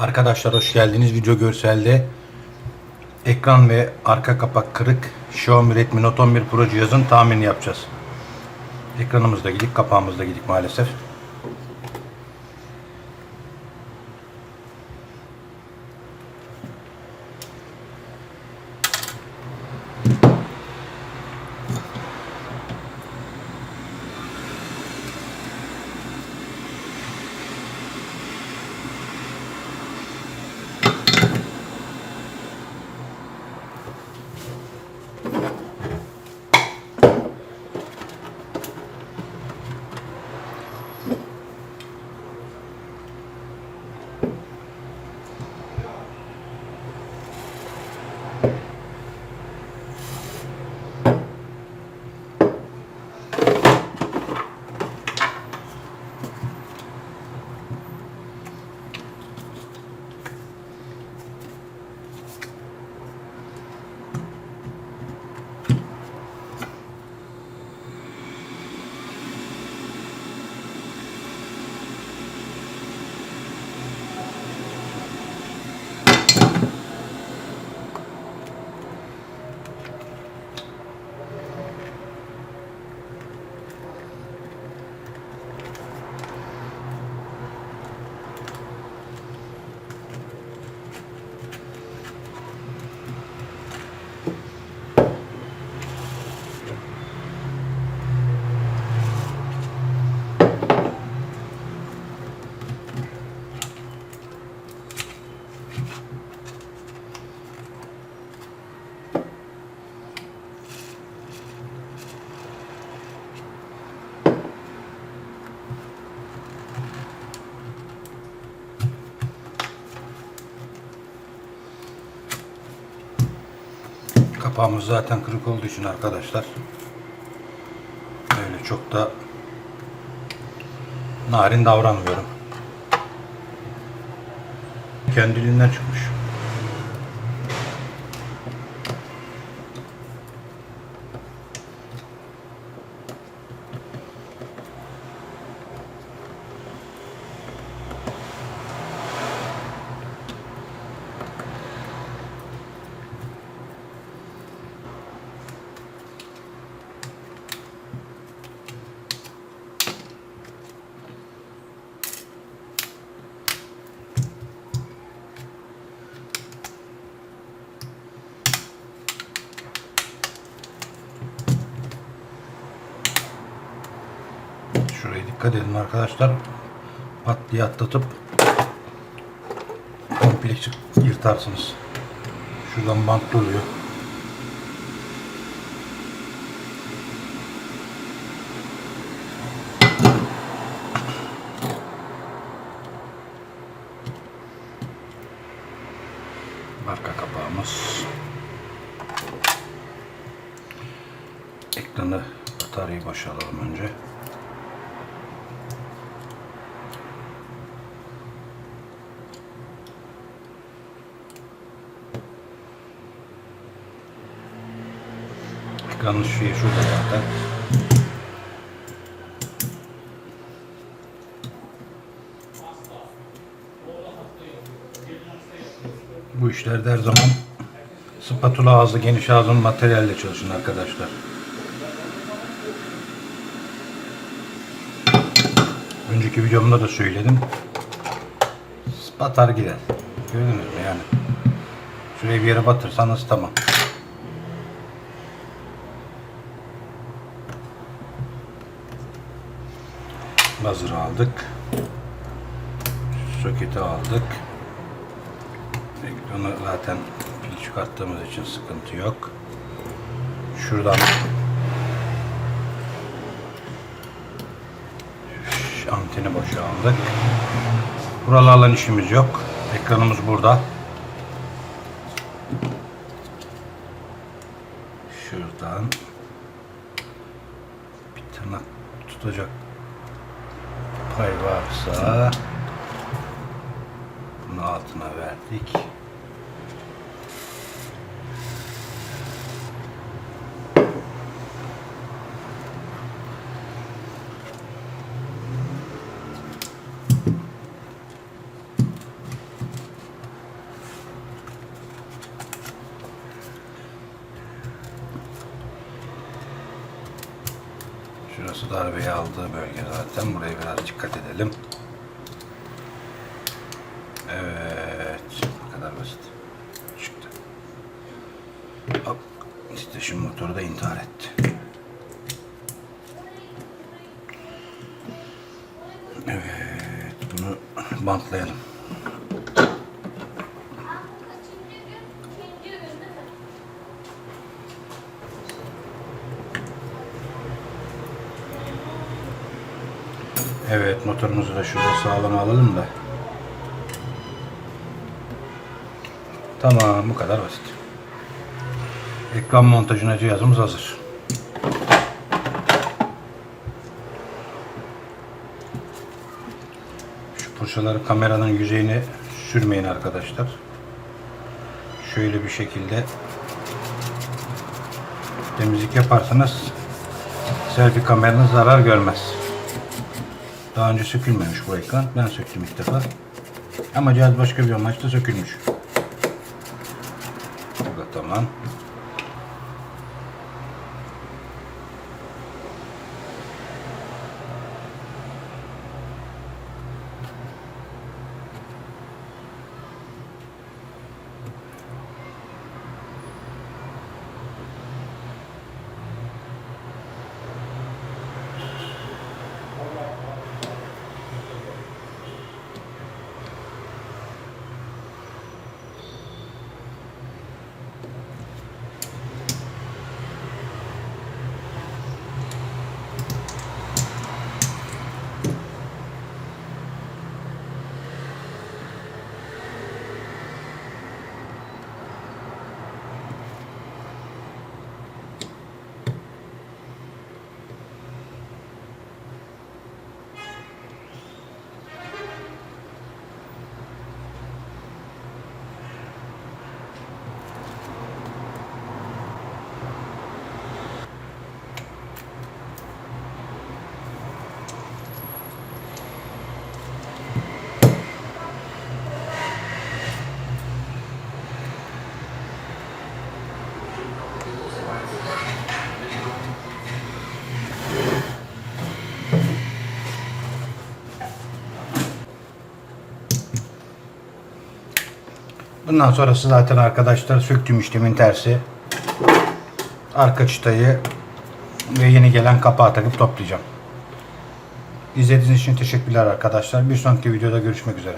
Arkadaşlar hoş geldiniz. Video görselde ekran ve arka kapak kırık Xiaomi Redmi Note 11 Pro cihazın tamirini yapacağız. Ekranımız da gidik, kapağımız da gidik maalesef. Kapağımız zaten kırık olduğu için arkadaşlar öyle çok da narin davranmıyorum. Kendiliğinden çıkmış. Şuraya dikkat edin arkadaşlar. Pat diye atlatıp komple yırtarsınız. Şuradan bantlı oluyor. Arka kapağımız. Ekranı bataryayı boşaltalım önce. Ekranın şeyi şurada zaten. Bu işlerde her zaman spatula ağzı geniş ağzın materyalle çalışın arkadaşlar. Önceki videomda da söyledim. Batar gider. Gördünüz mü yani? Şuraya bir yere batırsanız tamam. Hazır aldık. Soketi aldık. Ekranı zaten pil çıkarttığımız için sıkıntı yok. Şuradan Şu anteni boşa aldık. Buralarla işimiz yok. Ekranımız burada. Şuradan bir tırnak tutacak pay varsa bunu altına verdik. Bu darbeyi aldığı bölge zaten. Buraya biraz dikkat edelim. Evet. Bu kadar basit. Çıktı. Hop. Titreşim motoru da intihar etti. Evet. Bunu bantlayalım. Evet motorumuzu da şurada sağlam alalım da. Tamam bu kadar basit. Ekran montajına cihazımız hazır. Şu fırçaları kameranın yüzeyine sürmeyin arkadaşlar. Şöyle bir şekilde temizlik yaparsanız selfie kameranız zarar görmez. Daha önce sökülmemiş bu ekran. Ben söktüm ilk defa. Ama cihaz başka bir amaçla sökülmüş. Bu da tamam. Bundan sonrası zaten arkadaşlar söktüğüm işlemin tersi. Arka çıtayı ve yeni gelen kapağı takıp toplayacağım. İzlediğiniz için teşekkürler arkadaşlar. Bir sonraki videoda görüşmek üzere.